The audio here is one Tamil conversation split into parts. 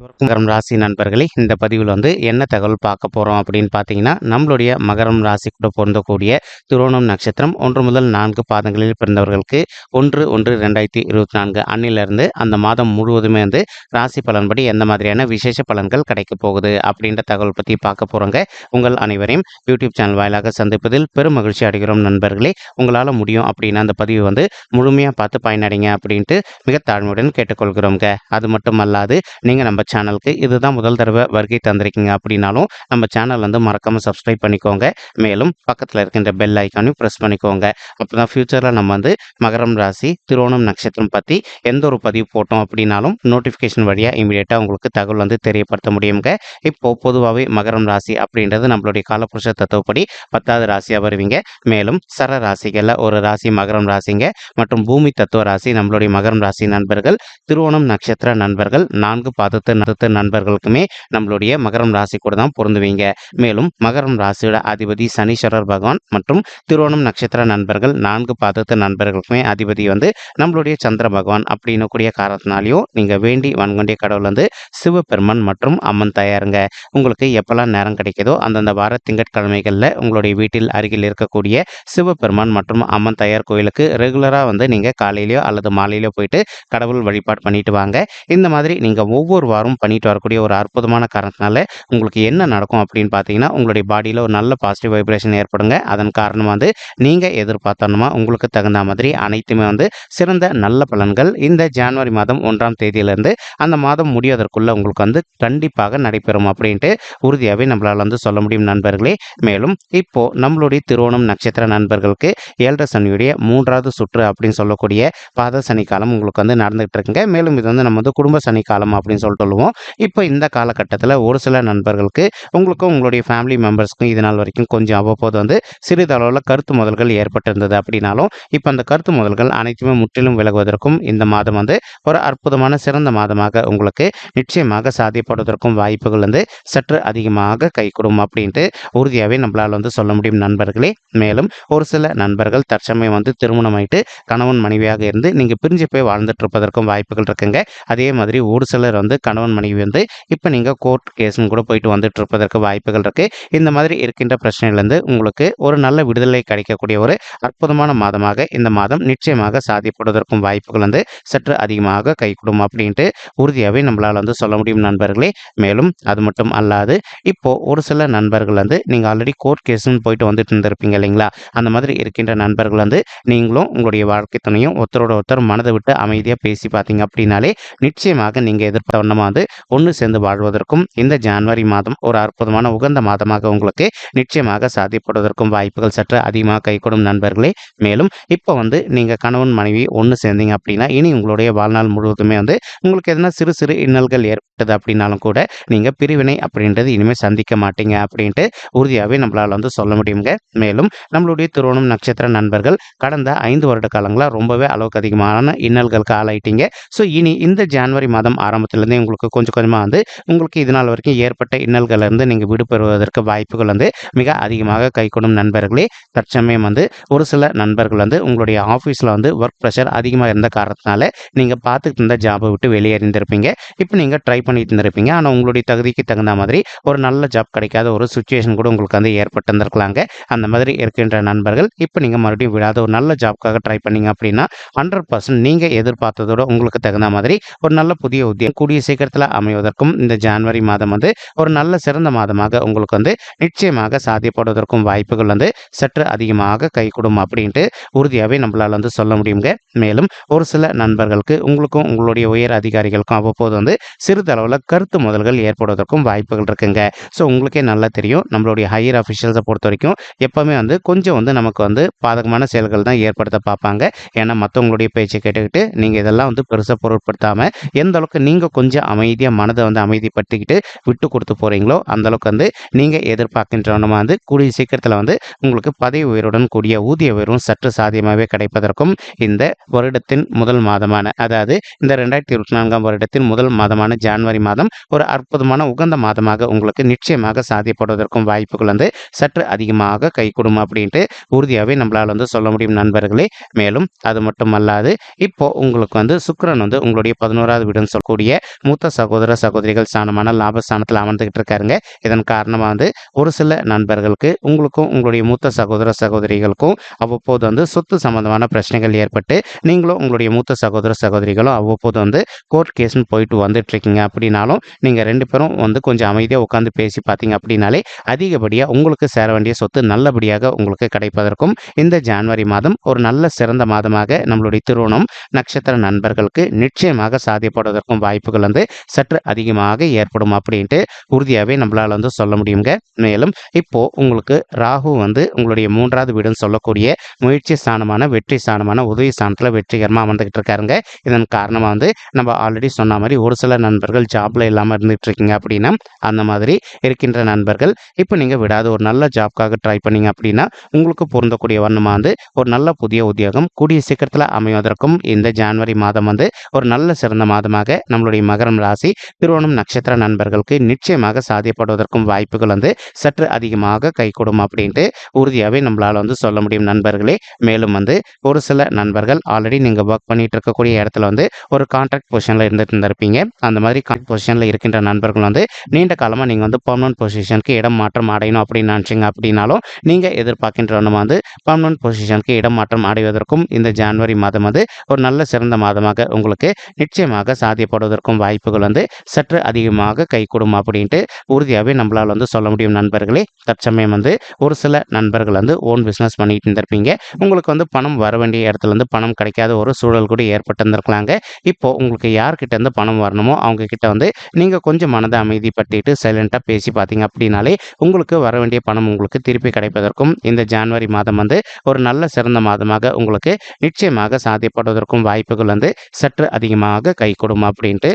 மகரம் ராசி நண்பர்களே இந்த பதிவில் வந்து என்ன தகவல் பார்க்க போகிறோம் அப்படின்னு பார்த்தீங்கன்னா நம்மளுடைய மகரம் ராசி கூட பொருந்தக்கூடிய துரோணம் நட்சத்திரம் ஒன்று முதல் நான்கு பாதங்களில் பிறந்தவர்களுக்கு ஒன்று ஒன்று ரெண்டாயிரத்தி இருபத்தி நான்கு அன்னிலிருந்து அந்த மாதம் முழுவதுமே வந்து ராசி பலன்படி எந்த மாதிரியான விசேஷ பலன்கள் கிடைக்க போகுது அப்படின்ற தகவல் பற்றி பார்க்க போகிறோங்க உங்கள் அனைவரையும் யூடியூப் சேனல் வாயிலாக சந்திப்பதில் பெரும் மகிழ்ச்சி அடைகிறோம் நண்பர்களே. உங்களால் முடியும் அப்படின்னா அந்த பதிவு வந்து முழுமையாக பார்த்து பயனடைங்க அப்படின்ட்டு மிக தாழ்மையுடன் கேட்டுக்கொள்கிறோங்க அது மட்டும் அல்லாது நீங்கள் நம்ம சேனலுக்கு இதுதான் முதல் தடவை வருகை தந்திருக்கீங்க அப்படின்னாலும் நம்ம சேனல் வந்து மறக்காமல் சப்ஸ்கிரைப் பண்ணிக்கோங்க. மேலும் பக்கத்தில் இருக்கின்ற பெல் ஐக்கானையும் ப்ரெஸ் பண்ணிக்கோங்க. அப்போ தான் ஃப்யூச்சரில் நம்ம வந்து மகரம் ராசி திருவோணம் நட்சத்திரம் பற்றி எந்த ஒரு பதிவு போட்டோம் அப்படின்னாலும் நோட்டிஃபிகேஷன் வழியாக இமீடியட்டாக உங்களுக்கு தகவல் வந்து தெரியப்படுத்த முடியுங்க. இப்போ பொதுவாகவே மகரம் ராசி அப்படின்றது நம்மளுடைய காலப்புருஷ தத்துவப்படி பத்தாவது ராசியாக வருவீங்க. மேலும் சர ராசிகளில் ஒரு ராசி மகரம் ராசிங்க மற்றும் பூமி தத்துவ ராசி நம்மளுடைய மகரம் ராசி நண்பர்கள் திருவோணம் நட்சத்திர நண்பர்கள் நான்கு பாதத்து நடுத்த நண்பர்களுக்குமே நம்மளுடைய மகரம் ராசி கூட தான் பொருந்துவீங்க. மேலும் மகரம் ராசியோட அதிபதி சனீஸ்வரர் பகவான் மற்றும் திருவோணம் நட்சத்திர நண்பர்கள் நான்கு பாதத்து நண்பர்களுக்குமே அதிபதி வந்து நம்மளுடைய சந்திர பகவான் அப்படின்னு கூடிய காரணத்தினாலையும் நீங்கள் வேண்டி வன்கொண்டிய கடவுள் வந்து சிவபெருமன் மற்றும் அம்மன் தயாருங்க. உங்களுக்கு எப்பெல்லாம் நேரம் கிடைக்குதோ அந்தந்த வார திங்கட்கிழமைகளில் உங்களுடைய வீட்டில் அருகில் இருக்கக்கூடிய சிவபெருமான் மற்றும் அம்மன் தயார் கோயிலுக்கு ரெகுலராக வந்து நீங்கள் காலையிலையோ அல்லது மாலையிலோ போயிட்டு கடவுள் வழிபாடு பண்ணிட்டு வாங்க. இந்த மாதிரி நீங்கள் ஒவ்வொரு வாரம் பண்ணிட்டு வரக்கூடிய ஒரு அற்புதமான காரணத்தினால உங்களுக்கு என்ன நடக்கும் அப்படின்னு பார்த்தீங்கன்னா உங்களுடைய பாடியில் ஒரு நல்ல பாசிட்டிவ் வைப்ரேஷன் ஏற்படுங்க. அதன் காரணமாக வந்து நீங்கள் எதிர்பார்த்தோன்னா உங்களுக்கு தகுந்த மாதிரி அனைத்துமே வந்து சிறந்த நல்ல பலன்கள். இந்த ஜான்வரி மாதம் ஒன்றாம் தேதியிலேருந்து அந்த மாதம் முடிவதற்குள்ளே உங்களுக்கு வந்து கண்டிப்பாக நடைபெறும் அப்படின்ட்டு உறுதியாகவே நம்மளால் வந்து சொல்ல முடியும் நண்பர்களே. மேலும் இப்போது நம்மளுடைய திருவோணம் நட்சத்திர நண்பர்களுக்கு ஏழரை சனியுடைய மூன்றாவது சுற்று அப்படின்னு சொல்லக்கூடிய பாத சனிக்காலம் உங்களுக்கு வந்து நடந்துகிட்டு இருக்குங்க. மேலும் இது வந்து நம்ம வந்து குடும்ப சனிக்காலம் அப்படின்னு சொல்லிட்டு சொல்லுவோம். இப்போ இந்த காலகட்டத்தில் ஒரு சில நண்பர்களுக்கு உங்களுக்கும் உங்களுடைய ஃபேமிலி மெம்பர்ஸ்க்கும் இது நாள் வரைக்கும் கொஞ்சம் அவ்வப்போது வந்து சிறிதளவில் கருத்து முதல்கள் ஏற்பட்டிருந்தது அப்படின்னாலும் இப்போ அந்த கருத்து முதல்கள் அனைத்துமே முற்றிலும் விலகுவதற்கும் இந்த மாதம் வந்து ஒரு அற்புதமான சிறந்த மாதமாக உங்களுக்கு நிச்சயமாக சாத்தியப்படுவதற்கும் வாய்ப்புகள் வந்து சற்று அதிகமாக கைகூடும் அப்படின்ட்டு உறுதியாகவே நம்மளால் வந்து சொல்ல முடியும் நண்பர்களே. மேலும் ஒரு சில நண்பர்கள் தற்சமயம் வந்து திருமணமாயிட்டு கணவன் மனைவியாக இருந்து நீங்கள் பிரிஞ்சு போய் வாழ்ந்துட்டு இருப்பதற்கும் வாய்ப்புகள் இருக்குங்க. அதே மாதிரி ஒரு சிலர் வந்து கணவன் மனைவி வந்து இப்போ நீங்கள் கோர்ட் கேஸும் கூட போயிட்டு வந்துட்டு இருப்பதற்கு வாய்ப்புகள் இருக்குது இந்த மாதிரி இருக்கின்ற பிரச்சனையிலேருந்து உங்களுக்கு ஒரு நல்ல விடுதலை கிடைக்கக்கூடிய ஒரு அற்புதமான மாதமாக இந்த மாதம் நிச்சயமாக சாதிப்படுவதற்கும் வாய்ப்புகள் வந்து சற்று அதிகமாக கைகூடும் அப்படின்ட்டு உறுதியாகவே நம்மளால் வந்து சொல்ல முடியும் நண்பர்களே. மேலும் அது மட்டும் அல்லாது இப்போது ஒரு சில நண்பர்கள் வந்து நீங்கள் ஆல்ரெடி கோர்ட் கேஸுன்னு போயிட்டு வந்துட்டு இருந்திருப்பீங்க இல்லைங்களா? அந்த மாதிரி இருக்கின்ற நண்பர்கள் வந்து நீங்களும் உங்களுடைய வாழ்க்கை துணையும் ஒருத்தரோட ஒருத்தர் மனதை விட்டு அமைதியாக பேசி பார்த்தீங்க அப்படின்னாலே நிச்சயமாக நீங்கள் எதிர்த்த வண்ணமாக வந்து ஒன்று சேர்ந்து வாழ்வதற்கும் இந்த ஜான்வரி மாதம் ஒரு அற்புதமான உகந்த மாதமாக உங்களுக்கு நிச்சயமாக சாத்தியப்படுவதற்கும் வாய்ப்புகள் சற்று அதிகமாக கைகூடும் நண்பர்களே. மேலும் இப்போ வந்து நீங்கள் கணவன் மனைவி ஒன்று சேர்ந்தீங்க அப்படின்னா இனி உங்களுடைய வாழ்நாள் முழுவதுமே வந்து உங்களுக்கு எதனா சிறு சிறு இன்னல்கள் ஏற்பட்டது அப்படின்னாலும் கூட நீங்கள் பிரிவினை அப்படின்றது இனிமேல் சந்திக்க மாட்டீங்க அப்படின்ட்டு உறுதியாகவே நம்மளால் வந்து சொல்ல முடியுங்க. மேலும் நம்மளுடைய திருவோணம் நட்சத்திர நண்பர்கள் கடந்த ஐந்து வருட காலங்களாக ரொம்பவே அளவுக்கு அதிகமான இன்னல்களுக்கு ஆளாயிட்டீங்க. ஸோ இனி இந்த ஜான்வரி மாதம் ஆரம்பத்திலேருந்தே உங்களுக்கு கொஞ்சம் கொஞ்சமாக வந்து உங்களுக்கு இது நாள் வரைக்கும் ஏற்பட்ட இன்னல்களிலிருந்து நீங்கள் விடுபெறுவதற்கு வாய்ப்புகள் வந்து மிக அதிகமாக கைகொடும் நண்பர்களே. தற்சமயம் வந்து ஒரு சில நண்பர்கள் வந்து உங்களுடைய ஆஃபீஸில் வந்து ஒர்க் ப்ரெஷர் அதிகமாக இருந்த காரணத்தினால நீங்கள் பார்த்துக்கிட்டு இருந்த ஜாபை விட்டு வெளியேறிந்திருப்பீங்க. இப்போ நீங்கள் ட்ரை பண்ணிட்டு இருந்திருப்பீங்க. ஆனால் உங்களுடைய தகுதிக்கு தகுந்த மாதிரி ஒரு நல்ல ஜாப் கிடைக்காத ஒரு சுச்சுவேஷன் கூட உங்களுக்கு வந்து ஏற்பட்டிருந்திருக்கலாங்க. அந்த மாதிரி இருக்கின்ற நண்பர்கள் இப்போ நீங்கள் மறுபடியும் விடாத ஒரு நல்ல ஜாப்க்காக ட்ரை பண்ணீங்க அப்படின்னா ஹண்ட்ரட் பர்சன்ட் நீங்கள் எதிர்பார்த்ததோட உங்களுக்கு தகுந்த மாதிரி ஒரு நல்ல புதிய உத்தியம் கூடிய நட்சத்திரத்தில் அமைவதற்கும் இந்த ஜனவரி மாதம் வந்து ஒரு நல்ல சிறந்த மாதமாக உங்களுக்கு வந்து நிச்சயமாக சாத்தியப்படுவதற்கும் வாய்ப்புகள் வந்து சற்று அதிகமாக கைகூடும் அப்படின்ட்டு உறுதியாகவே நம்மளால் வந்து சொல்ல முடியுங்க. மேலும் ஒரு சில நண்பர்களுக்கு உங்களுக்கும் உங்களுடைய உயர் அதிகாரிகளுக்கும் அவ்வப்போது வந்து சிறிதளவில் கருத்து முதல்கள் ஏற்படுவதற்கும் வாய்ப்புகள் இருக்குங்க. ஸோ உங்களுக்கே நல்லா தெரியும். நம்மளுடைய ஹையர் அஃபிஷியல்ஸை பொறுத்த வரைக்கும் எப்போவுமே வந்து கொஞ்சம் வந்து நமக்கு வந்து பாதகமான செயல்கள் தான் ஏற்படுத்த பார்ப்பாங்க. ஏன்னா மற்றவங்களுடைய பேச்சை கேட்டுக்கிட்டு நீங்கள் இதெல்லாம் வந்து பெருசாக பொருட்படுத்தாமல் எந்த அளவுக்கு நீங்கள் கொஞ்சம் அமைதியாக மனதை வந்து அமைதிப்படுத்திக்கிட்டு விட்டு கொடுத்து போகிறீங்களோ அந்தளவுக்கு வந்து நீங்கள் எதிர்பார்க்கின்றவனமாக வந்து கூடிய சீக்கிரத்தில் வந்து உங்களுக்கு பதவி உயர்வுடன் கூடிய ஊதிய உயர்வும் சற்று சாத்தியமாகவே கிடைப்பதற்கும் இந்த வருடத்தின் முதல் மாதமான அதாவது இந்த ரெண்டாயிரத்தி இருபத்தி நான்காம் வருடத்தின் முதல் மாதமான ஜனவரி மாதம் ஒரு அற்புதமான உகந்த மாதமாக உங்களுக்கு நிச்சயமாக சாத்தியப்படுவதற்கும் வாய்ப்புகள் வந்து சற்று அதிகமாக கைகூடும் அப்படின்ட்டு உறுதியாகவே நம்மளால் வந்து சொல்ல முடியும் நண்பர்களே. மேலும் அது மட்டும் அல்லாது இப்போ உங்களுக்கு வந்து சுக்கரன் வந்து உங்களுடைய பதினோராவது வீடுன்னு சொல்லக்கூடிய மூத்த மூத்த சகோதர சகோதரிகள் ஸ்தானமான லாபஸ்தானத்தில் அமர்ந்துகிட்டு இருக்காருங்க. இதன் காரணமாக வந்து ஒரு சில நண்பர்களுக்கு உங்களுக்கும் உங்களுடைய மூத்த சகோதர சகோதரிகளுக்கும் அவ்வப்போது வந்து சொத்து சம்பந்தமான பிரச்சனைகள் ஏற்பட்டு நீங்களும் உங்களுடைய மூத்த சகோதர சகோதரிகளும் அவ்வப்போது வந்து கோர்ட் கேஸ்னு போயிட்டு வந்துட்டு இருக்கீங்க அப்படின்னாலும் நீங்கள் ரெண்டு பேரும் வந்து கொஞ்சம் அமைதியாக உட்காந்து பேசி பார்த்தீங்க அப்படின்னாலே அதிகப்படியாக உங்களுக்கு சேர வேண்டிய சொத்து நல்லபடியாக உங்களுக்கு கிடைப்பதற்கும் இந்த ஜான்வரி மாதம் ஒரு நல்ல சிறந்த மாதமாக நம்மளுடைய திருவணம் நட்சத்திர நண்பர்களுக்கு நிச்சயமாக சாதியப்படுவதற்கும் வாய்ப்புகள் வந்து சற்று அதிகமாக ஏற்படும் அப்படின்ட்டு உறுதியாகவே நம்மளால் வந்து சொல்ல முடியுங்க மேலும் இப்போ உங்களுக்கு ராகு வந்து உங்களுடைய மூன்றாவது வீடுன்னு சொல்லக்கூடிய முயற்சி ஸ்தானமான வெற்றி ஸ்தானமான உதவி ஸ்தானத்தில் வெற்றிகரமாக அமர்ந்துகிட்டு இருக்காருங்க. இதன் காரணமாக வந்து நம்ம ஆல்ரெடி சொன்ன மாதிரி ஒரு சில நண்பர்கள் ஜாப்ல இல்லாமல் இருந்துகிட்டு இருக்கீங்க அப்படின்னா அந்த மாதிரி இருக்கின்ற நண்பர்கள் இப்போ நீங்கள் விடாத ஒரு நல்ல ஜாப்காக ட்ரை பண்ணீங்க அப்படின்னா உங்களுக்கு பொருந்தக்கூடிய வண்ணமாக வந்து ஒரு நல்ல புதிய உத்தியோகம் கூடிய சீக்கிரத்தில் அமைவதற்கும் இந்த ஜான்வரி மாதம் வந்து ஒரு நல்ல சிறந்த மாதமாக நம்மளுடைய மகரம் ராசி திருவோணம் நட்சத்திர நண்பர்களுக்கு நிச்சயமாக சாதியப்படுவதற்கும் வாய்ப்புகள் வந்து சற்று அதிகமாக கைகூடும் அப்படின்ட்டு உறுதியாகவே நம்மளால் வந்து சொல்ல முடியும் நண்பர்களே. மேலும் வந்து ஒரு சில நண்பர்கள் ஆல்ரெடி நீங்கள் ஒர்க் பண்ணிட்டு இருக்கக்கூடிய இடத்துல வந்து ஒரு கான்ட்ராக்ட் பொசிஷனில் இருந்துட்டு இருந்திருப்பீங்க. அந்த மாதிரி கான்ட்ராக்ட் பொசிஷனில் இருக்கின்ற நண்பர்கள் வந்து நீண்ட காலமாக நீங்கள் வந்து பர்மனன்ட் பொசிஷனுக்கு இடம் மாற்றம் அடையணும் அப்படின்னு நினச்சிங்க அப்படின்னாலும் நீங்கள் எதிர்பார்க்கின்ற ஒன்று வந்து பர்மனன்ட் பொசிஷனுக்கு இடம் மாற்றம் அடைவதற்கும் இந்த ஜான்வரி மாதம் வந்து ஒரு நல்ல சிறந்த மாதமாக உங்களுக்கு நிச்சயமாக சாத்தியப்படுவதற்கும் வாய்ப்புகள் வந்து சற்று அதிகமாக கைகூடும் அப்படின்ட்டு உறுதியாகவே நம்மளால் வந்து சொல்ல முடியும் நண்பர்களே. தற்சமயம் வந்து ஒரு சில நண்பர்கள் வந்து ஓன் பிஸ்னஸ் பண்ணிட்டு இருந்திருப்பீங்க. உங்களுக்கு வந்து பணம் வர வேண்டிய இடத்துல இருந்து பணம் கிடைக்காத ஒரு சூழல் கூட ஏற்பட்டு இருந்திருக்கலாங்க இப்போ உங்களுக்கு யார்கிட்ட இருந்து பணம் வரணுமோ அவங்க கிட்ட வந்து நீங்கள் கொஞ்சம் மனதை அமைதிப்படுத்திட்டு சைலண்ட்டாக பேசி பார்த்தீங்க அப்படின்னாலே உங்களுக்கு வர வேண்டிய பணம் உங்களுக்கு திருப்பி கிடைப்பதற்கும் இந்த ஜான்வரி மாதம் வந்து ஒரு நல்ல சிறந்த மாதமாக உங்களுக்கு நிச்சயமாக சாத்தியப்படுவதற்கும் வாய்ப்புகள் வந்து சற்று அதிகமாக கை அப்படின்ட்டு அப்படின்ட்டு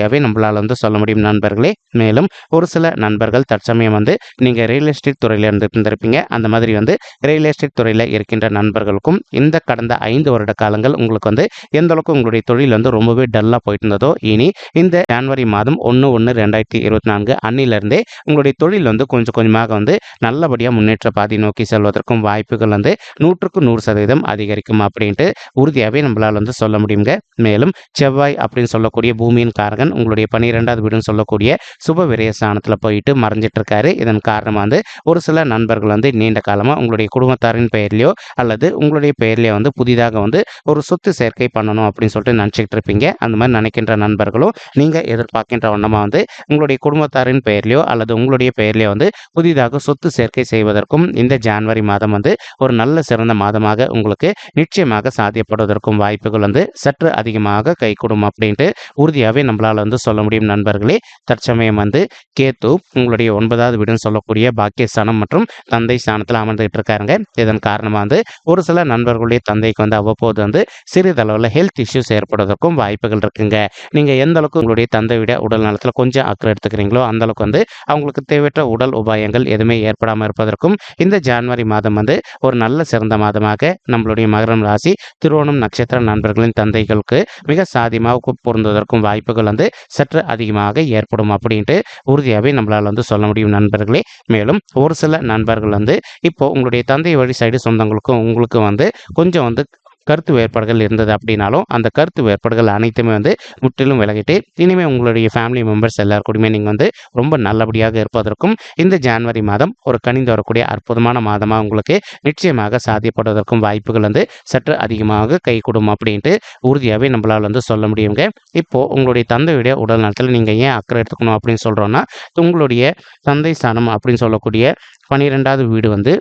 ஈஸியாகவே நம்மளால் வந்து சொல்ல முடியும் நண்பர்களே. மேலும் ஒரு சில நண்பர்கள் தற்சமயம் வந்து நீங்கள் ரியல் எஸ்டேட் துறையில் இருந்து இருந்திருப்பீங்க. அந்த மாதிரி வந்து ரியல் எஸ்டேட் துறையில் இருக்கின்ற நண்பர்களுக்கும் இந்த கடந்த ஐந்து வருட காலங்கள் உங்களுக்கு வந்து எந்த அளவுக்கு உங்களுடைய தொழில் வந்து ரொம்பவே டல்லாக போயிட்டு இருந்ததோ இனி இந்த ஜான்வரி மாதம் ஒன்று ஒன்று ரெண்டாயிரத்தி இருபத்தி நான்கு அன்னிலிருந்தே உங்களுடைய தொழில் வந்து கொஞ்சம் கொஞ்சமாக வந்து நல்லபடியாக முன்னேற்ற பாதி நோக்கி செல்வதற்கும் வாய்ப்புகள் வந்து நூற்றுக்கு நூறு சதவீதம் அதிகரிக்கும் அப்படின்ட்டு உறுதியாகவே நம்மளால் வந்து சொல்ல முடியுங்க. மேலும் செவ்வாய் அப்படின்னு சொல்லக்கூடிய பூமியின் காரகன் உங்களுடைய பன்னிரெண்டாவது வீடுன்னு சொல்லக்கூடிய சுப விரயஸ்தானத்தில் போயிட்டு மறைஞ்சிட்டு இருக்காரு இதன் காரணமாக வந்து ஒரு சில நண்பர்கள் வந்து நீண்ட காலமாக உங்களுடைய குடும்பத்தாரின் பெயர்லையோ அல்லது உங்களுடைய பெயர்லையோ வந்து புதிதாக வந்து ஒரு சொத்து சேர்க்கை பண்ணணும் அப்படின்னு சொல்லிட்டு நினச்சிக்கிட்டு இருப்பீங்க அந்த மாதிரி நினைக்கின்ற நண்பர்களும் நீங்கள் எதிர்பார்க்கின்ற வண்ணமாக வந்து உங்களுடைய குடும்பத்தாரின் பெயர்லையோ அல்லது உங்களுடைய பெயர்லையோ வந்து புதிதாக சொத்து சேர்க்கை செய்வதற்கும் இந்த ஜான்வரி மாதம் வந்து ஒரு நல்ல சிறந்த மாதமாக உங்களுக்கு நிச்சயமாக சாத்தியப்படுவதற்கும் வாய்ப்புகள் வந்து சற்று அதிகமாக கைகூடும் அப்படின்ட்டு உறுதியாகவே நம்மளால் வந்து சொல்ல முடியும் நண்பர்களே. தற்சமயம் வந்து கேத்து உங்களுடைய ஒன்பதாவது வீடுன்னு சொல்லக்கூடிய பாக்கியஸ்தானம் மற்றும் தந்தை ஸ்தானத்தில் அமர்ந்துகிட்டு இருக்காருங்க. இதன் காரணமாக வந்து ஒரு சில நண்பர்களுடைய தந்தைக்கு வந்து அவ்வப்போது வந்து சிறிதளவில் ஹெல்த் இஷ்யூஸ் ஏற்படுவதற்கும் வாய்ப்புகள் இருக்குங்க. நீங்கள் எந்த அளவுக்கு உங்களுடைய தந்தையுடைய உடல் நலத்தில் கொஞ்சம் அக்கறை எடுத்துக்கிறீங்களோ அந்த அளவுக்கு வந்து அவங்களுக்கு தேவையற்ற உடல் உபாயங்கள் எதுவுமே ஏற்படாமல் இருப்பதற்கும் இந்த ஜான்வரி மாதம் வந்து ஒரு நல்ல சிறந்த மாதமாக நம்மளுடைய மகரம் ராசி திருவோணம் நட்சத்திர நண்பர்களின் தந்தைகளுக்கு மிக சாதியமாக பொருந்துவதற்கும் வாய்ப்புகள் வந்து சற்று அதிகமாக ஏற்படும் அப்படின்ட்டு உறுதியாகவே நம்மளால் வந்து சொல்ல முடியும் நண்பர்களே. மேலும் ஒரு சில நண்பர்கள் வந்து இப்போ உங்களுடைய தந்தை வழி சைடு சொந்தங்களுக்கும் உங்களுக்கு வந்து கொஞ்சம் வந்து கருத்து வேறுபாடுகள் இருந்தது அப்படின்னாலும் அந்த கருத்து வேறுபாடுகள் அனைத்துமே வந்து முற்றிலும் விலகிட்டு இனிமேல் உங்களுடைய ஃபேமிலி மெம்பர்ஸ் எல்லாருக்கூடயுமே நீங்கள் வந்து ரொம்ப நல்லபடியாக இருப்பதற்கும் இந்த ஜான்வரி மாதம் ஒரு கனிந்து வரக்கூடிய அற்புதமான மாதமாக உங்களுக்கு நிச்சயமாக சாத்தியப்படுவதற்கும் வாய்ப்புகள் வந்து சற்று அதிகமாக கை அப்படின்ட்டு உறுதியாகவே நம்மளால் வந்து சொல்ல முடியுங்க. இப்போது உங்களுடைய தந்தையுடைய உடல் நலத்தில் நீங்கள் ஏன் அக்கறை எடுத்துக்கணும் அப்படின்னு சொல்கிறோன்னா உங்களுடைய தந்தை ஸ்தானம் அப்படின்னு சொல்லக்கூடிய பன்னிரெண்டாவது வீடு வந்து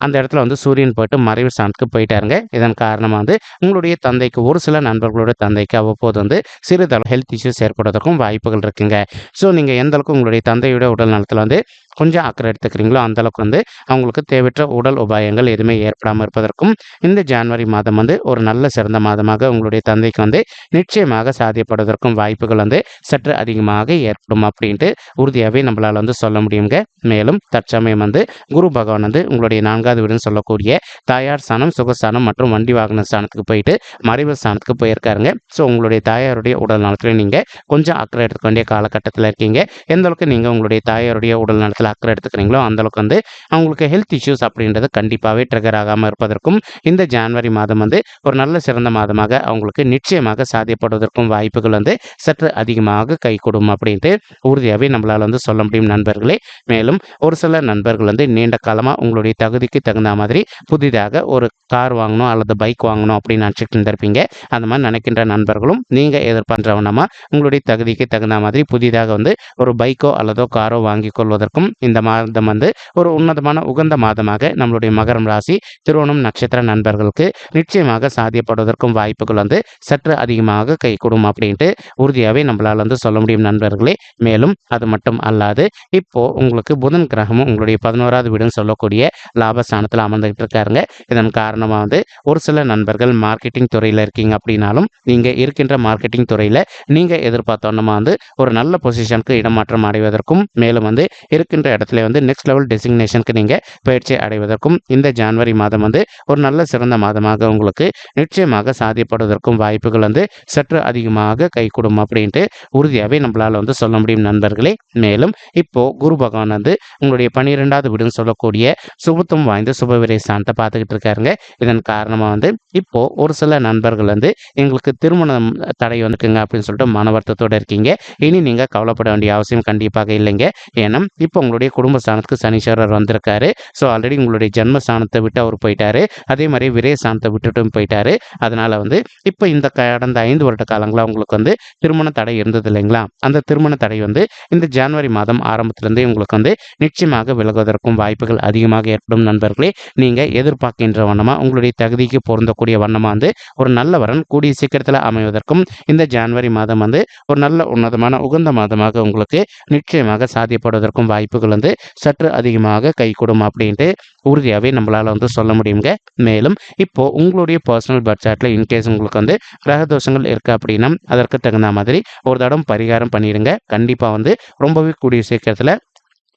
அந்த இடத்துல வந்து சூரியன் போயிட்டு மறைவு ஸ்தானத்துக்கு போயிட்டாருங்க. இதன் காரணமாக வந்து உங்களுடைய தந்தைக்கு ஒரு சில நண்பர்களுடைய தந்தைக்கு அவ்வப்போது வந்து சிறிதளவு ஹெல்த் இஷ்யூஸ் ஏற்படுவதற்கும் வாய்ப்புகள் இருக்குங்க. ஸோ நீங்கள் எந்த அளவுக்கு உங்களுடைய தந்தையோட உடல் நலத்தில் வந்து கொஞ்சம் அக்கறை எடுத்துக்கிறீங்களோ அந்தளவுக்கு வந்து அவங்களுக்கு தேவையற்ற உடல் உபாயங்கள் எதுவுமே ஏற்படாமல் இருப்பதற்கும் இந்த ஜான்வரி மாதம் வந்து ஒரு நல்ல சிறந்த மாதமாக உங்களுடைய தந்தைக்கு வந்து நிச்சயமாக சாதியப்படுவதற்கும் வாய்ப்புகள் வந்து சற்று அதிகமாக ஏற்படும் அப்படின்ட்டு உறுதியாகவே நம்மளால் வந்து சொல்ல முடியுங்க. மேலும் தற்சமயம் வந்து குரு பகவான் வந்து உங்களுடைய நான்காவது வீடுன்னு சொல்லக்கூடிய தாயார் ஸ்தானம் சுகஸ்தானம் மற்றும் வண்டி வாகன ஸ்தானத்துக்கு போயிட்டு மறைவு ஸ்தானத்துக்கு போயிருக்காருங்க. ஸோ உங்களுடைய தாயாருடைய உடல் நலத்தில் நீங்கள் கொஞ்சம் அக்கறை எடுத்துக்க வேண்டிய காலகட்டத்தில் இருக்கீங்க. எந்த அளவுக்கு நீங்கள் உங்களுடைய தாயாருடைய உடல் நலத்தில் விஷயத்தில் அக்கறை எடுத்துக்கிறீங்களோ அந்தளவுக்கு வந்து அவங்களுக்கு ஹெல்த் இஷ்யூஸ் அப்படின்றது கண்டிப்பாகவே ட்ரிகர் ஆகாமல் இருப்பதற்கும் இந்த ஜான்வரி மாதம் வந்து ஒரு நல்ல சிறந்த மாதமாக அவங்களுக்கு நிச்சயமாக சாத்தியப்படுவதற்கும் வாய்ப்புகள் வந்து சற்று அதிகமாக கை கொடும் அப்படின்ட்டு உறுதியாகவே நம்மளால் வந்து சொல்ல முடியும் நண்பர்களே. மேலும் ஒரு சில நண்பர்கள் வந்து நீண்ட காலமாக உங்களுடைய தகுதிக்கு தகுந்த மாதிரி புதிதாக ஒரு கார் வாங்கணும் அல்லது பைக் வாங்கணும் அப்படின்னு நினச்சிட்டு இருந்திருப்பீங்க. அந்த மாதிரி நினைக்கின்ற நண்பர்களும் நீங்கள் எதிர்பார்த்தவனமா உங்களுடைய தகுதிக்கு தகுந்த மாதிரி புதிதாக வந்து ஒரு பைக்கோ அல்லதோ காரோ வாங்கி கொள்வதற்கும் இந்த மாதம் வந்து ஒரு உன்னதமான உகந்த மாதமாக நம்மளுடைய மகரம் ராசி திருவோணம் நட்சத்திர நண்பர்களுக்கு நிச்சயமாக சாத்தியப்படுவதற்கும் வாய்ப்புகள் வந்து சற்று அதிகமாக கை அப்படின்ட்டு உறுதியாகவே நம்மளால் வந்து சொல்ல முடியும் நண்பர்களே. மேலும் அது மட்டும் அல்லாது இப்போ உங்களுக்கு புதன் கிரகமும் உங்களுடைய பதினோராவது வீடுன்னு சொல்லக்கூடிய லாபஸ்தானத்தில் அமர்ந்துகிட்டு இருக்காருங்க. இதன் காரணமாக வந்து ஒரு சில நண்பர்கள் மார்க்கெட்டிங் துறையில் இருக்கீங்க அப்படின்னாலும் நீங்கள் இருக்கின்ற மார்க்கெட்டிங் துறையில் நீங்கள் எதிர்பார்த்தோன்னா வந்து ஒரு நல்ல பொசிஷனுக்கு இடமாற்றம் அடைவதற்கும் மேலும் வந்து இருக்கின்ற இடத்துல வந்து நெக்ஸ்ட் லெவல் டெசிக்னேஷனுக்கு நீங்கள் பயிற்சி அடைவதற்கும் இந்த ஜனவரி மாதம் வந்து ஒரு நல்ல சிறந்த மாதமாக உங்களுக்கு நிச்சயமாக சாதிப்படுவதற்கும் வாய்ப்புகள் வந்து சற்று அதிகமாக கைகூடும் அப்படின்ட்டு உறுதியாகவே நம்மளால் வந்து சொல்ல முடியும் நண்பர்களே. மேலும் இப்போ குரு பகவான் வந்து உங்களுடைய பன்னிரெண்டாவது வீடுன்னு சொல்லக்கூடிய சுபத்துவம் வாய்ந்த சுபவிரை ஸ்தானத்தை பார்த்துக்கிட்டு இருக்காருங்க. இதன் காரணமாக வந்து இப்போ ஒரு சில நண்பர்கள் வந்து எங்களுக்கு திருமணம் தடை வந்துட்டுங்க அப்படின்னு சொல்லிட்டு மன வருத்தத்தோடு இருக்கீங்க. இனி நீங்கள் கவலைப்பட வேண்டிய அவசியம் கண்டிப்பாக இல்லைங்க. ஏன்னா இப்போ உங்களுடைய குடும்பஸ்தானத்துக்கு சனீஸ்வரர் வந்திருக்காரு. ஸோ ஆல்ரெடி உங்களுடைய ஜென்மஸ்தானத்தை விட்டு அவர் போயிட்டாரு. அதே மாதிரி விரய ஸ்தானத்தை விட்டுட்டும் போயிட்டாரு. அதனால வந்து இப்போ இந்த கடந்த ஐந்து வருட காலங்களாக உங்களுக்கு வந்து திருமண தடை இருந்தது இல்லைங்களா? அந்த திருமண தடை வந்து இந்த ஜான்வரி மாதம் ஆரம்பத்திலிருந்தே உங்களுக்கு வந்து நிச்சயமாக விலகுவதற்கும் வாய்ப்புகள் அதிகமாக ஏற்படும் நண்பர்களே. நீங்கள் எதிர்பார்க்கின்ற வண்ணமாக உங்களுடைய தகுதிக்கு பொருந்தக்கூடிய வண்ணமாக வந்து ஒரு நல்ல வரன் கூடிய சீக்கிரத்தில் அமைவதற்கும் இந்த ஜான்வரி மாதம் வந்து ஒரு நல்ல உன்னதமான உகந்த மாதமாக உங்களுக்கு நிச்சயமாக சாத்தியப்படுவதற்கும் வாய்ப்புகள் வந்து சற்று அதிகமாக கைகூடும் அப்படின்ட்டு உறுதியாகவே நம்மளால் வந்து சொல்ல முடியுங்க மேலும் இப்போது உங்களுடைய பர்சனல் பட்ஜெட்டில் இன்கேஸ் உங்களுக்கு வந்து கிரக தோஷங்கள் இருக்குது அப்படின்னா அதற்கு தகுந்த மாதிரி ஒரு தடம் பரிகாரம் பண்ணிடுங்க. கண்டிப்பாக வந்து ரொம்பவே கூடிய சீக்கிரத்தில்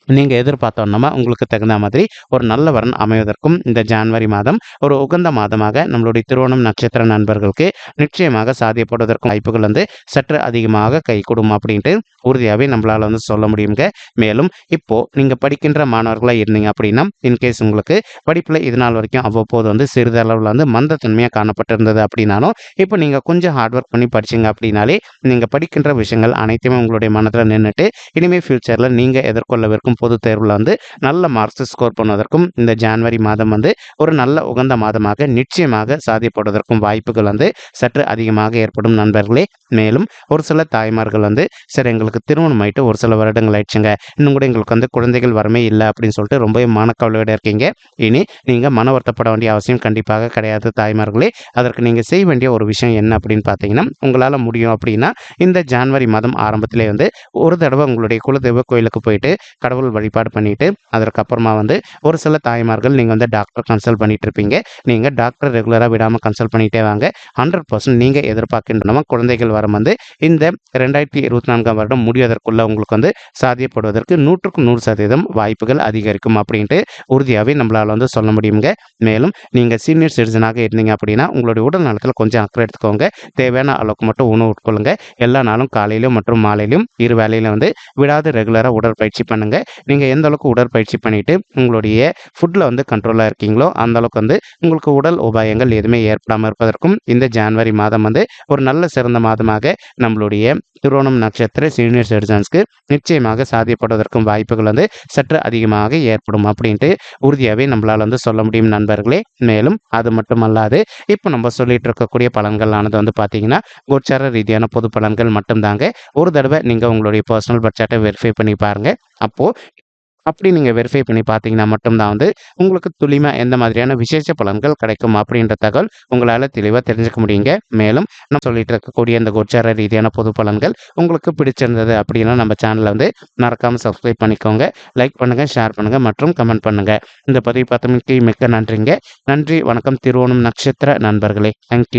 நீங்கள் எதிர்பார்த்தோன்னா உங்களுக்கு தகுந்த மாதிரி ஒரு நல்ல வரன் அமைவதற்கும் இந்த ஜான்வரி மாதம் ஒரு உகந்த மாதமாக நம்மளுடைய திருவோணம் நட்சத்திர நண்பர்களுக்கு நிச்சயமாக சாத்தியப்படுவதற்கும் வாய்ப்புகள் வந்து சற்று அதிகமாக கை கொடுக்கும் அப்படின்ட்டு உறுதியாகவே நம்மளால் வந்து சொல்ல முடியுங்க. மேலும் இப்போது நீங்கள் படிக்கின்ற மாணவர்களாக இருந்தீங்க அப்படின்னா இன்கேஸ் உங்களுக்கு படிப்பில் இது நாள் வரைக்கும் அவ்வப்போது வந்து சிறிதளவில் வந்து மந்தத்தன்மையாக காணப்பட்டிருந்தது அப்படின்னாலும் இப்போ நீங்கள் கொஞ்சம் ஹார்ட் ஒர்க் பண்ணி படிச்சிங்க அப்படின்னாலே நீங்கள் படிக்கின்ற விஷயங்கள் அனைத்துமே உங்களுடைய மனதில் நின்றுட்டு இனிமேல் ஃப்யூச்சரில் நீங்கள் எதிர்கொள்ளவிருக்கும் பொது தேர்வில் வந்து நல்ல மார்க்ஸ் ஸ்கோர் பண்ணுவதற்கும் இந்த ஜான்வரி மாதம் வந்து ஒரு நல்ல உகந்த மாதமாக நிச்சயமாக சாதிப்படுவதற்கும் வாய்ப்புகள் வந்து சற்று அதிகமாக ஏற்படும் நண்பர்களே. மேலும் ஒரு சில தாய்மார்கள் வந்து சரி எங்களுக்கு திருமணம் ஆயிட்டு ஒரு சில வருடங்கள் ஆயிடுச்சுங்க. இன்னும் கூட எங்களுக்கு வந்து குழந்தைகள் வரமே இல்லை அப்படின்னு சொல்லிட்டு ரொம்பவே மனக்கவலையோடு இருக்கீங்க. இனி நீங்கள் மன வருத்தப்பட வேண்டிய அவசியம் கண்டிப்பாக கிடையாது தாய்மார்களே. அதற்கு நீங்கள் செய்ய வேண்டிய ஒரு விஷயம் என்ன அப்படின்னு பார்த்தீங்கன்னா உங்களால் முடியும் அப்படின்னா இந்த ஜான்வரி மாதம் ஆரம்பத்திலே வந்து ஒரு தடவை உங்களுடைய குலதெய்வ கோயிலுக்கு போயிட்டு கடவுள் வழிபாடு பண்ணிட்டு அதற்கப்புறமா வந்து ஒரு சில தாய்மார்கள் நீங்கள் வந்து டாக்டர் கன்சல்ட் பண்ணிட்டு இருப்பீங்க நீங்கள் டாக்டர் ரெகுலராக விடாமல் கன்சல்ட் பண்ணிகிட்டே வாங்க. ஹண்ட்ரட் பர்சன்ட் நீங்கள் எதிர்பார்க்கின்றனமா குழந்தைகள் வரம் வந்து இந்த ரெண்டாயிரத்தி இருபத்தி நான்காம் வருடம் முடிவதற்குள்ள உங்களுக்கு வந்து சாத்தியப்படுவதற்கு நூற்றுக்கு நூறு சதவீதம் வாய்ப்புகள் அதிகரிக்கும் அப்படின்ட்டு உறுதியாகவே நம்மளால் வந்து சொல்ல முடியுங்க மேலும் நீங்கள் சீனியர் சிட்டிசனாக இருந்தீங்க அப்படின்னா உங்களுடைய உடல் நலத்தில் கொஞ்சம் அக்கறை எடுத்துக்கோங்க. தேவையான அளவுக்கு மட்டும் உணவு உட்கொள்ளுங்க. எல்லா நாளும் காலையிலும் மற்றும் மாலையிலும் இரு வேலையிலும் வந்து விடாது ரெகுலராக உடற்பயிற்சி பண்ணுங்கள் நீங்கள் எந்த அளவுக்கு உடற்பயிற்சி பண்ணிவிட்டு உங்களுடைய ஃபுட்டில் வந்து கண்ட்ரோலாக இருக்கீங்களோ அந்த அளவுக்கு வந்து உங்களுக்கு உடல் உபாயங்கள் எதுவுமே ஏற்படாமல் இருப்பதற்கும் இந்த ஜான்வரி மாதம் வந்து ஒரு நல்ல சிறந்த மாதமாக நம்மளுடைய திருவோணம் நட்சத்திர சீனியர் சிட்டிசன்ஸ்க்கு நிச்சயமாக சாதியப்படுவதற்கும் வாய்ப்புகள் வந்து சற்று அதிகமாக ஏற்படும் அப்படின்ட்டு உறுதியாகவே நம்மளால் வந்து சொல்ல முடியும் நண்பர்களே. மேலும் அது மட்டுமல்லாது இப்போ நம்ம சொல்லிட்டு இருக்கக்கூடிய பலன்களானது வந்து பார்த்தீங்கன்னா கோச்சார ரீதியான பொது பலன்கள் மட்டும்தாங்க. ஒரு தடவை நீங்கள் உங்களுடைய பர்சனல் பட்ஜெட்டை வெரிஃபை பண்ணி பாருங்கள் அப்போது அப்படி நீங்கள் வெரிஃபை பண்ணி பார்த்தீங்கன்னா மட்டும்தான் வந்து உங்களுக்கு துளிமாக எந்த மாதிரியான விசேஷ பலன்கள் கிடைக்கும் அப்படின்ற தகவல் உங்களால் தெளிவாக தெரிஞ்சுக்க முடியுங்க. மேலும் நான் சொல்லிட்டு இருக்கக்கூடிய இந்த கோச்சார ரீதியான பொது பலன்கள் உங்களுக்கு பிடிச்சிருந்தது அப்படின்னா நம்ம சேனலை வந்து மறக்காமல் சப்ஸ்கிரைப் பண்ணிக்கோங்க. லைக் பண்ணுங்கள் ஷேர் பண்ணுங்கள் மற்றும் கமெண்ட் பண்ணுங்கள் இந்த பதிவு பார்த்தமைக்கு மிக்க நன்றிங்க. நன்றி வணக்கம். திருவோணம் நட்சத்திர நண்பர்களே. தேங்க்யூ